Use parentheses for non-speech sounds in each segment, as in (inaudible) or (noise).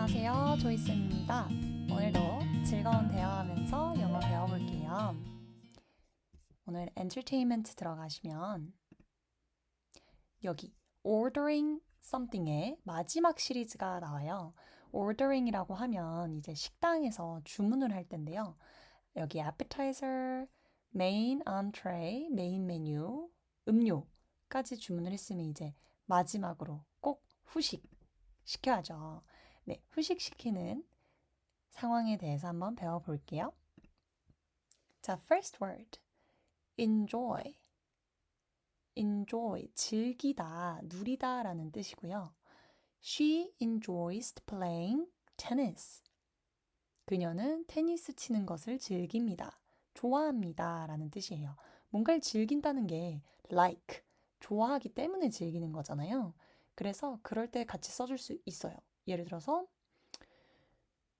안녕하세요. 조이스입니다. 오늘도 즐거운 대화하면서 영어 배워볼게요. 오늘 entertainment 들어가시면 여기 ordering something의 마지막 시리즈가 나와요. ordering이라고 하면 이제 식당에서 주문을 할 텐데요. 여기 appetizer, main entree, main menu, 음료까지 주문을 했으면 이제 마지막으로 꼭 후식 시켜야죠. 네, 후식 시키는 상황에 대해서 한번 배워볼게요. 자, first word. enjoy. enjoy. 즐기다, 누리다 라는 뜻이고요. She enjoys playing tennis. 그녀는 테니스 치는 것을 즐깁니다. 좋아합니다. 라는 뜻이에요. 뭔가를 즐긴다는 게 like, 좋아하기 때문에 즐기는 거잖아요. 그래서 그럴 때 같이 써줄 수 있어요. 예를 들어서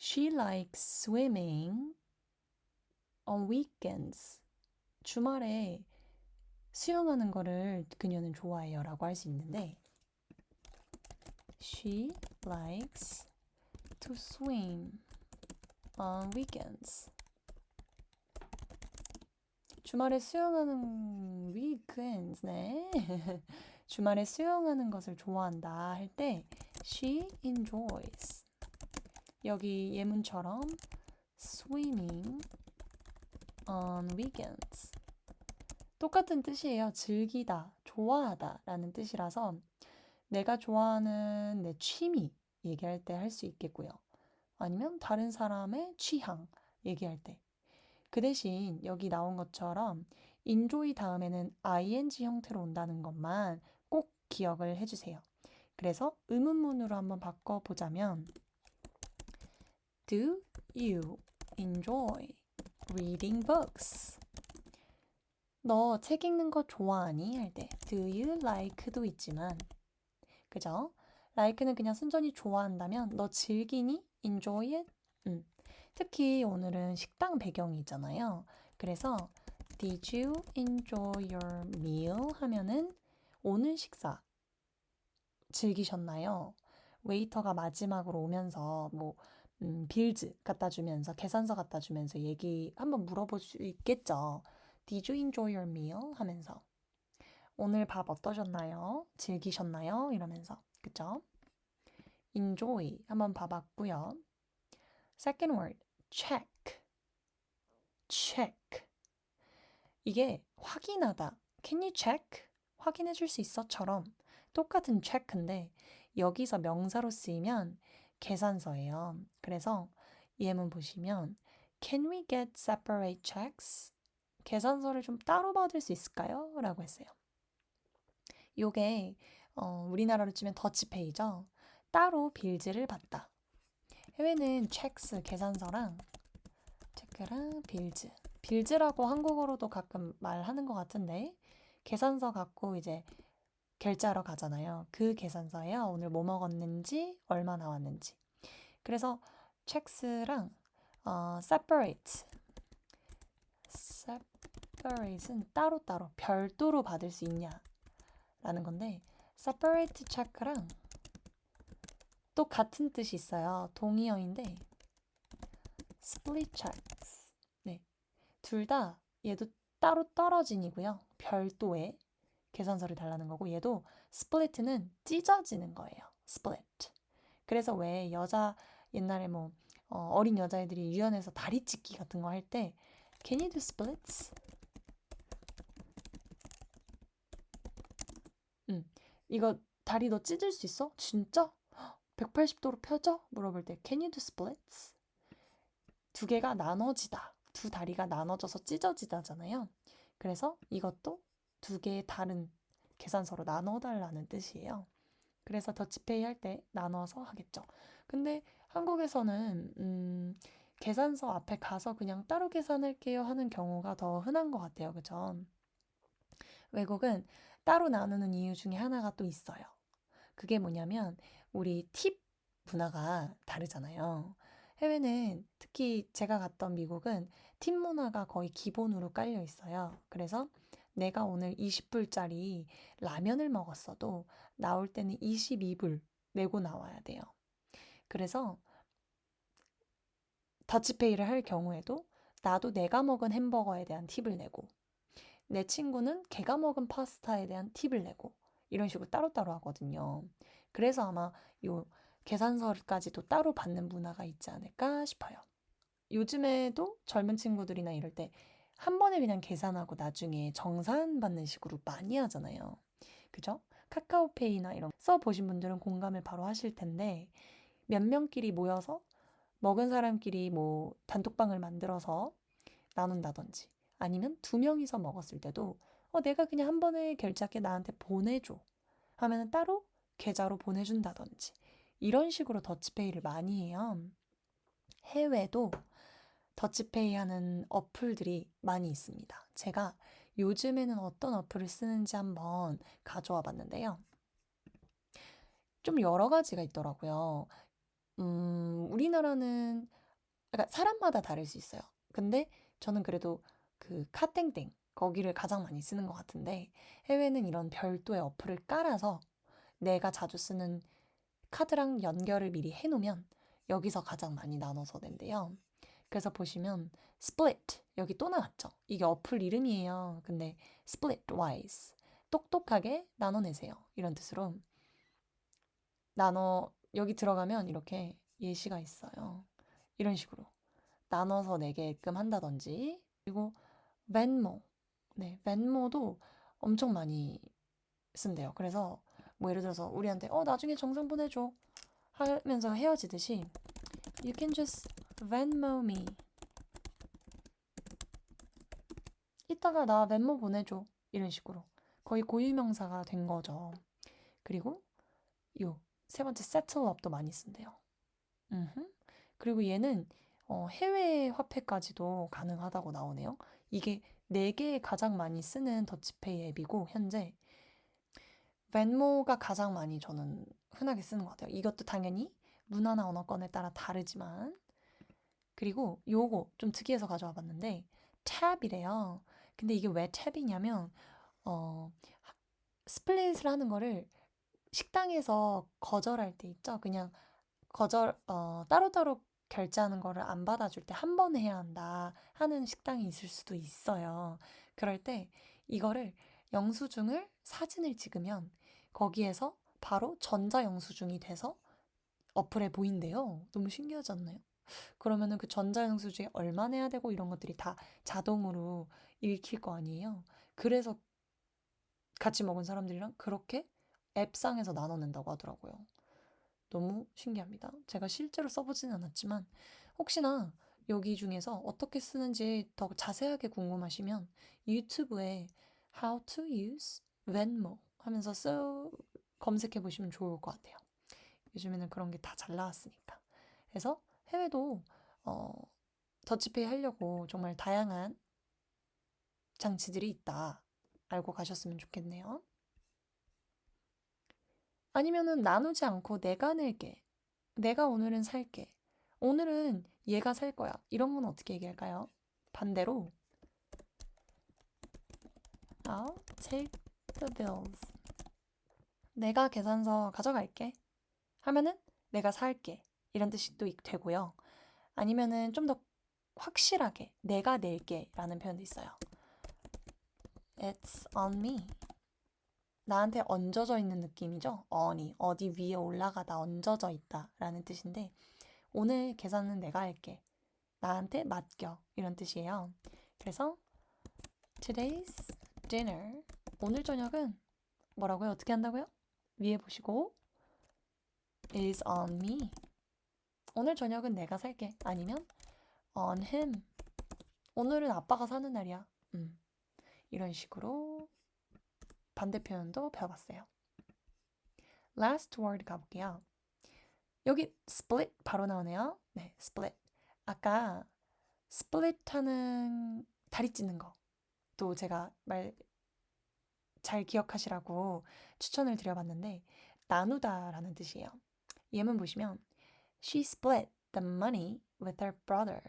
She likes swimming on weekends. 주말에 수영하는 거를 그녀는 좋아해요 라고 할 수 있는데 She likes to swim on weekends. 주말에 수영하는 weekends, 네. 주말에 수영하는 것을 좋아한다 할 때 she enjoys. 여기 예문처럼 swimming on weekends. 똑같은 뜻이에요. 즐기다, 좋아하다 라는 뜻이라서 내가 좋아하는 내 취미 얘기할 때 할 수 있겠고요. 아니면 다른 사람의 취향 얘기할 때. 그 대신 여기 나온 것처럼 enjoy 다음에는 ing 형태로 온다는 것만 꼭 기억을 해주세요. 그래서 의문문으로 한번 바꿔보자면 Do you enjoy reading books? 너 책 읽는 거 좋아하니? 할 때 Do you like도 있지만 그죠? like는 그냥 순전히 좋아한다면 너 즐기니? enjoy it? 음. 특히 오늘은 식당 배경이잖아요. 그래서 Did you enjoy your meal? 하면은 오늘 식사 즐기셨나요? 웨이터가 마지막으로 오면서 뭐 음, 빌즈 갖다 주면서 계산서 갖다 주면서 얘기 한번 물어볼 수 있겠죠. Did you enjoy your meal? 하면서 오늘 밥 어떠셨나요? 즐기셨나요? 이러면서 그쵸? enjoy 한번 봐봤고요. Second word check check 이게 확인하다 Can you check? 확인해 줄 수 있어?처럼 똑같은 check인데 여기서 명사로 쓰이면 계산서예요. 그래서 예문 보시면 Can we get separate checks? 계산서를 좀 따로 받을 수 있을까요? 라고 했어요. 요게 어, 우리나라로 치면 더치페이죠. 따로 빌즈를 받다. 해외는 checks 계산서랑 체크랑 빌즈. 빌즈라고 한국어로도 가끔 말하는 것 같은데 계산서 갖고 이제 결제하러 가잖아요. 그 계산서에요. 오늘 뭐 먹었는지, 얼마 나왔는지. 그래서 checks랑 어, separate. separate은 따로따로 별도로 받을 수 있냐 라는 건데 separate check랑 또 같은 뜻이 있어요. 동의어인데 split checks. 네. 둘 다 얘도 따로 떨어진이고요. 별도의 계산서를 달라는 거고 얘도 split는 찢어지는 거예요. split. 그래서 왜 여자 옛날에 뭐 어, 린 여자애들이 유연해서 다리 찢기 같은 거 할 때 Can you do splits? 음, 이거 다리 너 찢을 수 있어? 진짜? 180도로 펴져? 물어볼 때 Can you do splits? 두 개가 나눠지다. 두 다리가 나눠져서 찢어지다잖아요. 그래서 이것도 두 개의 다른 계산서로 나눠달라는 뜻이에요. 그래서 더치페이 할 때 나눠서 하겠죠. 근데 한국에서는 음, 계산서 앞에 가서 그냥 따로 계산할게요 하는 경우가 더 흔한 것 같아요. 그죠? 외국은 따로 나누는 이유 중에 하나가 또 있어요. 그게 뭐냐면 우리 팁 문화가 다르잖아요. 해외는 특히 제가 갔던 미국은 팁 문화가 거의 기본으로 깔려 있어요. 그래서 내가 오늘 20불짜리 라면을 먹었어도 나올 때는 22불 내고 나와야 돼요. 그래서 더치페이를 할 경우에도 나도 내가 먹은 햄버거에 대한 팁을 내고 내 친구는 걔가 먹은 파스타에 대한 팁을 내고 이런 식으로 따로따로 하거든요. 그래서 아마 요 계산서까지도 따로 받는 문화가 있지 않을까 싶어요. 요즘에도 젊은 친구들이나 이럴 때 한 번에 그냥 계산하고 나중에 정산 받는 식으로 많이 하잖아요. 그죠? 카카오페이나 이런 써보신 분들은 공감을 바로 하실 텐데 몇 명끼리 모여서 먹은 사람끼리 뭐 단톡방을 만들어서 나눈다든지 아니면 두 명이서 먹었을 때도 어, 내가 그냥 한 번에 결제할게 나한테 보내줘 하면은 따로 계좌로 보내준다든지 이런 식으로 더치페이를 많이 해요. 해외도 더치페이 하는 어플들이 많이 있습니다. 제가 요즘에는 어떤 어플을 쓰는지 한번 가져와 봤는데요. 좀 여러 가지가 있더라고요. 음, 우리나라는, 그러니까 사람마다 다를 수 있어요. 근데 저는 그래도 그 카땡땡, 거기를 가장 많이 쓰는 것 같은데, 해외는 이런 별도의 어플을 깔아서 내가 자주 쓰는 카드랑 연결을 미리 해놓으면 여기서 가장 많이 나눠서 낸대요. 그래서 보시면 split 여기 또 나왔죠. 이게 어플 이름이에요. 근데 split wise 똑똑하게 나눠내세요. 이런 뜻으로 나눠 여기 들어가면 이렇게 예시가 있어요. 이런 식으로 나눠서 내게끔 한다든지 그리고 벤모 네 벤모도 엄청 많이 쓴대요. 그래서 뭐 예를 들어서 우리한테 어 나중에 정상 보내줘 하면서 헤어지듯이 you can just Venmo me 이따가 나 벤모 보내줘 이런 식으로 거의 고유명사가 된 거죠. 그리고 요 세 번째 settle up도 많이 쓴대요. 음흠. 그리고 얘는 어, 해외 화폐까지도 가능하다고 나오네요. 이게 네 개의 가장 많이 쓰는 더치페이 앱이고 현재 벤모가 가장 많이 저는 흔하게 쓰는 것 같아요. 이것도 당연히 문화나 언어권에 따라 다르지만 그리고 요거 좀 특이해서 가져와 봤는데 탭이래요. 근데 이게 왜 탭이냐면 어 스플릿을 하는 거를 식당에서 거절할 때 있죠. 그냥 거절 어 따로따로 결제하는 거를 안 받아줄 때 한 번 해야 한다 하는 식당이 있을 수도 있어요. 그럴 때 이거를 영수증을 사진을 찍으면 거기에서 바로 전자 영수증이 돼서 어플에 보인대요. 너무 신기하지 않나요? 그러면은 그 전자 영수증에 얼마 내야 되고 이런 것들이 다 자동으로 읽힐 거 아니에요. 그래서 같이 먹은 사람들이랑 그렇게 앱상에서 나눠낸다고 하더라고요. 너무 신기합니다. 제가 실제로 써보진 않았지만 혹시나 여기 중에서 어떻게 쓰는지 더 자세하게 궁금하시면 유튜브에 How to use Venmo 하면서 써 검색해 보시면 좋을 것 같아요. 요즘에는 그런 게 다 잘 나왔으니까. 그래서 해외도 어, 더치페이 하려고 정말 다양한 장치들이 있다. 알고 가셨으면 좋겠네요. 아니면은 나누지 않고 내가 낼게. 내가 오늘은 살게. 오늘은 얘가 살 거야. 이런 건 어떻게 얘기할까요? 반대로 I'll take the bills. 내가 계산서 가져갈게. 하면은 내가 살게. 이런 뜻이 또 되고요. 아니면은 좀 더 확실하게 내가 낼게 라는 표현도 있어요. It's on me. 나한테 얹어져 있는 느낌이죠. on이 어디 위에 올라가다 얹어져 있다 라는 뜻인데 오늘 계산은 내가 할게. 나한테 맡겨 이런 뜻이에요. 그래서 today's dinner 오늘 저녁은 뭐라고요? 어떻게 한다고요? 위에 보시고 is on me. 오늘 저녁은 내가 살게. 아니면 on him. 오늘은 아빠가 사는 날이야. 음. 이런 식으로 반대 표현도 배워봤어요. last word 가볼게요. 여기 split 바로 나오네요. 네, split. 아까 split 하는 다리 찢는 거. 또 제가 말 잘 기억하시라고 추천을 드려봤는데 나누다라는 뜻이에요. 예문 보시면 She split the money with her brother.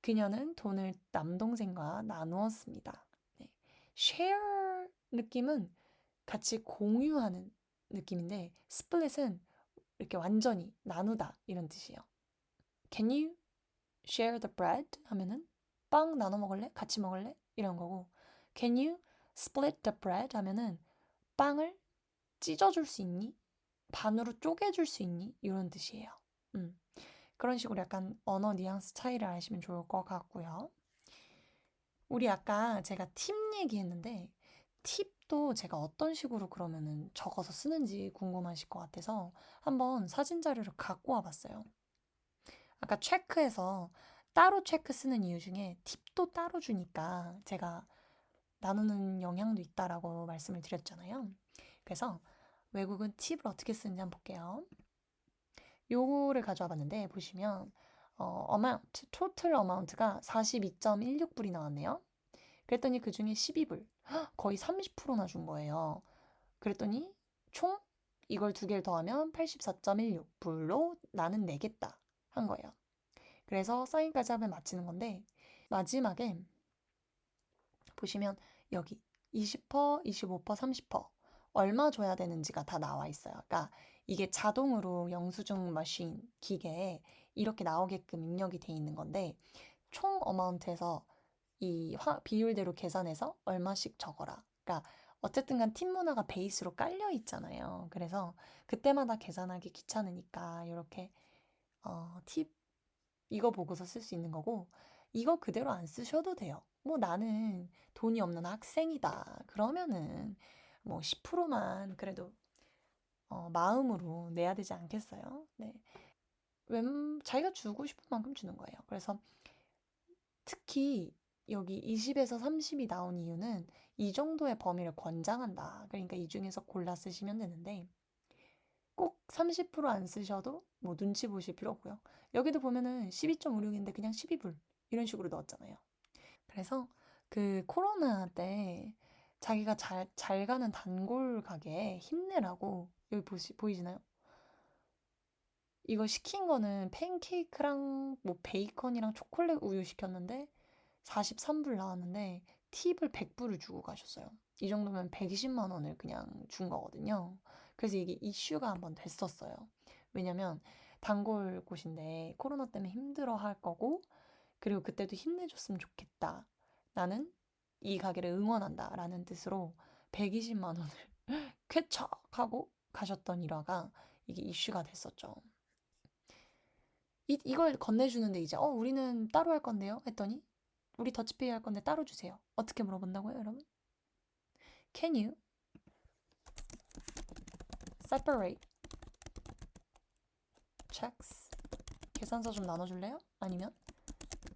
그녀는 돈을 남동생과 나누었습니다. 네. share 느낌은 같이 공유하는 느낌인데 split은 이렇게 완전히 나누다 이런 뜻이에요. Can you share the bread 하면은 빵 나눠 먹을래? 같이 먹을래? 이런 거고 can you split the bread 하면은 빵을 찢어줄 수 있니? 반으로 쪼개줄 수 있니? 이런 뜻이에요. 음. 그런 식으로 약간 언어 뉘앙스 차이를 아시면 좋을 것 같고요. 우리 아까 제가 팁 얘기했는데 팁도 제가 어떤 식으로 그러면은 적어서 쓰는지 궁금하실 것 같아서 한번 사진 자료를 갖고 와봤어요. 아까 체크해서 따로 체크 쓰는 이유 중에 팁도 따로 주니까 제가 나누는 영향도 있다라고 말씀을 드렸잖아요. 그래서 외국은 팁을 어떻게 쓰는지 한번 볼게요. 요거를 가져와 봤는데 보시면 어, amount, total amount가 42.16불이 나왔네요. 그랬더니 그 중에 12불, 거의 30%나 준 거예요. 그랬더니 총 이걸 두 개를 더하면 84.16불로 나는 내겠다 한 거예요. 그래서 사인까지 하면 마치는 건데 마지막에 보시면 여기 20%, 25%, 30% 얼마 줘야 되는지가 다 나와 있어요. 그러니까 이게 자동으로 영수증 머신 기계에 이렇게 나오게끔 입력이 돼 있는 건데 총 어마운트에서 이 화, 비율대로 계산해서 얼마씩 적어라. 그러니까 어쨌든 간 팀 문화가 베이스로 깔려 있잖아요. 그래서 그때마다 계산하기 귀찮으니까 이렇게 어, 팁 이거 보고서 쓸 수 있는 거고 이거 그대로 안 쓰셔도 돼요. 뭐 나는 돈이 없는 학생이다. 그러면은 뭐 10%만 그래도 어, 마음으로 내야 되지 않겠어요? 네. 웬 자기가 주고 싶은 만큼 주는 거예요. 그래서 특히 여기 20에서 30이 나온 이유는 이 정도의 범위를 권장한다. 그러니까 이 중에서 골라 쓰시면 되는데 꼭 30%안 쓰셔도 뭐 눈치 보실 필요 없고요. 여기도 보면은 12.56인데 그냥 12불 이런 식으로 넣었잖아요. 그래서 그 코로나 때 자기가 잘, 잘 가는 단골 가게에 힘내라고 여기 보시, 보이시나요? 이거 시킨 거는 팬케이크랑 뭐 베이컨이랑 초콜릿 우유 시켰는데 43불 나왔는데 팁을 100불을 주고 가셨어요. 이 정도면 120만 원을 그냥 준 거거든요. 그래서 이게 이슈가 한번 됐었어요. 왜냐면 단골 곳인데 코로나 때문에 힘들어 할 거고 그리고 그때도 힘내줬으면 좋겠다. 나는 이 가게를 응원한다. 라는 뜻으로 120만 원을 (laughs) 쾌척하고 가셨던 일화가 이게 이슈가 됐었죠. 이, 이걸 건네주는데 이제 어 우리는 따로 할 건데요 했더니 우리 더치페이 할 건데 따로 주세요. 어떻게 물어본다고요 여러분? Can you separate checks? 계산서 좀 나눠줄래요? 아니면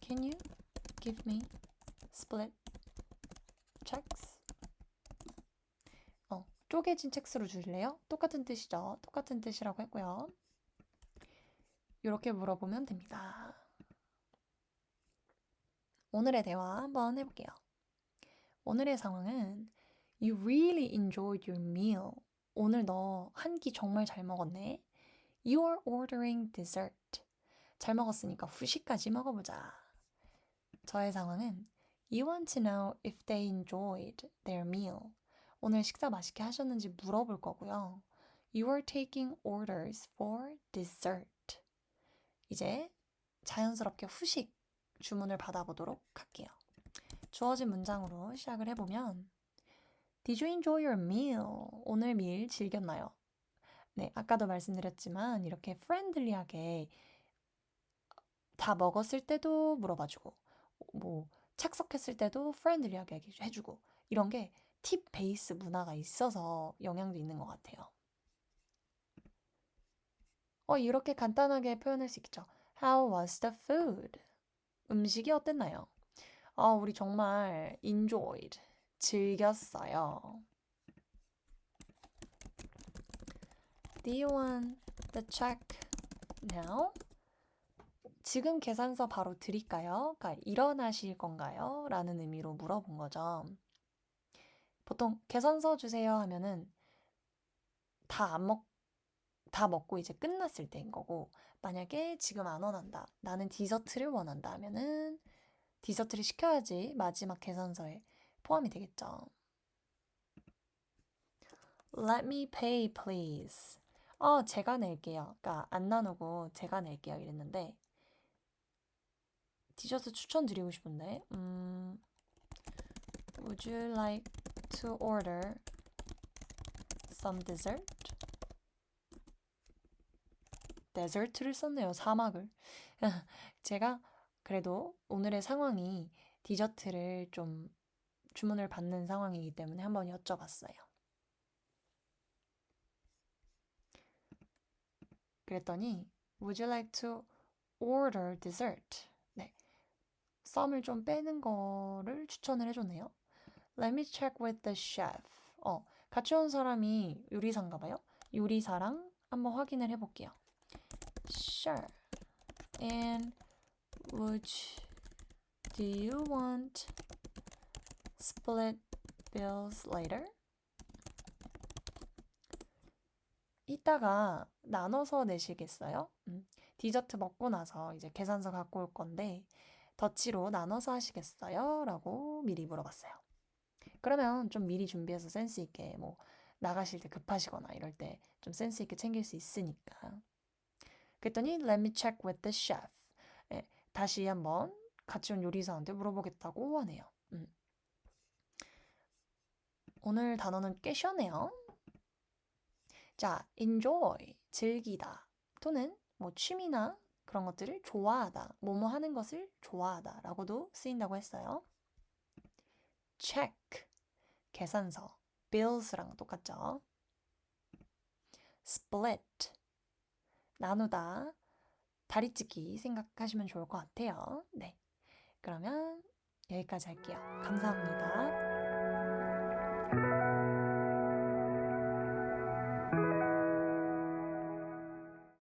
Can you give me split checks? 어, 쪼개진 첵스로 주실래요? 똑같은 뜻이죠. 똑같은 뜻이라고 했고요. 이렇게 물어보면 됩니다. 오늘의 대화 한번 해볼게요. 오늘의 상황은 You really enjoyed your meal. 오늘 너 한 끼 정말 잘 먹었네. You're ordering dessert. 잘 먹었으니까 후식까지 먹어보자. 저의 상황은 You want to know if they enjoyed their meal. 오늘 식사 맛있게 하셨는지 물어볼 거고요. You are taking orders for dessert. 이제 자연스럽게 후식 주문을 받아보도록 할게요. 주어진 문장으로 시작을 해보면 Did you enjoy your meal? 오늘 밀 즐겼나요? 네, 아까도 말씀드렸지만 이렇게 프렌들리하게 다 먹었을 때도 물어봐주고 뭐 착석했을 때도 프렌들리하게 해주고 이런 게 팁 베이스 문화가 있어서 영향도 있는 것 같아요. 어, 이렇게 간단하게 표현할 수 있겠죠. How was the food? 음식이 어땠나요? 어, 우리 정말 enjoyed, 즐겼어요. Do you want the check now? 지금 계산서 바로 드릴까요? 그러니까 일어나실 건가요? 라는 의미로 물어본 거죠. 보통 계산서 주세요 하면은 다 안 먹, 다 먹고 이제 끝났을 때인 거고, 만약에 지금 안 원한다. 나는 디저트를 원한다 하면은 디저트를 시켜야지 마지막 계산서에 포함이 되겠죠. Let me pay, please. 어, 제가 낼게요. 그러니까 안 나누고 제가 낼게요. 이랬는데 디저트 추천드리고 싶은데, 음, Would you like to order some dessert? 데ser트를 썼네요, 사막을. (laughs) 제가 그래도 오늘의 상황이 디저트를 좀 주문을 받는 상황이기 때문에 한번 여쭤봤어요. 그랬더니 Would you like to order dessert? 네. 썸을 좀 빼는 거를 추천을 해줬네요. Let me check with the chef. 어, 같이 온 사람이 요리사인가 봐요. 요리사랑 한번 확인을 해볼게요. Sure. And you, do you want split bills later? 이따가 나눠서 내시겠어요? 음, 디저트 먹고 나서 이제 계산서 갖고 올 건데 더치로 나눠서 하시겠어요? 라고 미리 물어봤어요. 그러면 좀 미리 준비해서 센스 있게 뭐 나가실 때 급하시거나 이럴 때 좀 센스 있게 챙길 수 있으니까. 그랬더니 let me check with the chef. 예, 다시 한번 같이 온 요리사한테 물어보겠다고 하네요. 음. 오늘 단어는 꽤 쉬웠네요. 자, enjoy, 즐기다 또는 뭐 취미나 그런 것들을 좋아하다, 뭐뭐 하는 것을 좋아하다 라고도 쓰인다고 했어요. check, 계산서, bills랑 똑같죠. split, 나누다, 다리찢기 생각하시면 좋을 것 같아요. 네. 그러면 여기까지 할게요. 감사합니다.